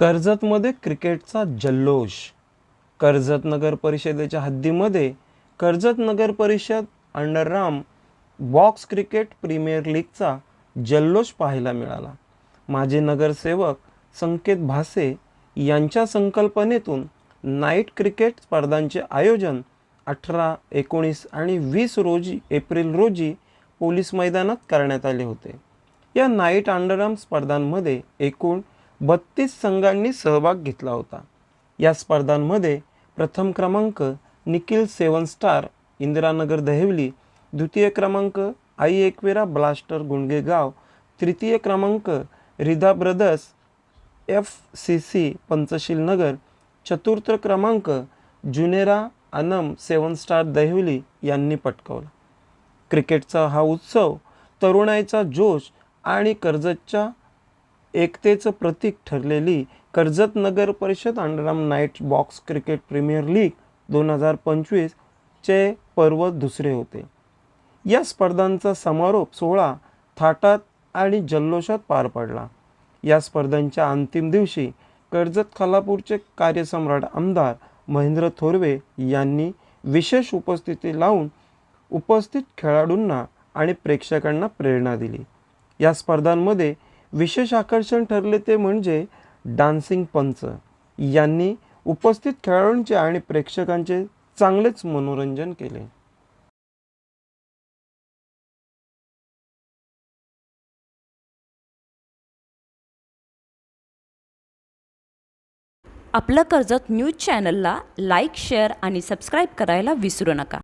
कर्जतमध्ये क्रिकेटचा जल्लोष. कर्जत नगर परिषदेच्या हद्दीमध्ये Karjat Nagar Parishad underarm box cricket premier लीगचा जल्लोष पाहायला मिळाला. माजी नगरसेवक संकेत भासे यांच्या संकल्पनेतून नाईट क्रिकेट स्पर्धांचे आयोजन अठरा एकोणीस आणि वीस रोजी एप्रिल रोजी पोलीस मैदानात करण्यात आले होते. या नाईट अंडरराम स्पर्धांमध्ये एकूण बत्तीस संघांनी सहभाग घेतला होता. या स्पर्धांमध्ये प्रथम क्रमांक निखिल सेवन स्टार इंदिरानगर दहेवली द्वितीय क्रमांक आई एकवेरा ब्लास्टर गुंडगेगाव तृतीय क्रमांक Ridha brothers F C C Panchshil Nagar चतुर्थ क्रमांक जुनेरा अनम सेवन स्टार दहिवली यांनी पटकावला. क्रिकेटचा हा उत्सव तरुणाईचा जोश आणि कर्जतच्या एकतेचं प्रतीक ठरलेली Karjat Nagar Parishad underarm night box cricket premier league दोन हजार पंचवीसचे पर्व दुसरे होते. या स्पर्धांचा समारोप सोहळा थाटात आणि जल्लोषात पार पडला. या स्पर्धांच्या अंतिम दिवशी कर्जत खालापूरचे कार्यसम्राट आमदार महेंद्र थोरवे यांनी विशेष उपस्थिती लावून उपस्थित खेळाडूंना आणि प्रेक्षकांना प्रेरणा दिली. या स्पर्धांमध्ये विशेष आकर्षण ठरले ते म्हणजे डान्सिंग पंच. यांनी उपस्थित खेळाडूंचे आणि प्रेक्षकांचे चांगलेच मनोरंजन केले. आपलं कर्जत न्यूज चॅनलला लाईक शेअर आणि सबस्क्राईब करायला विसरू नका.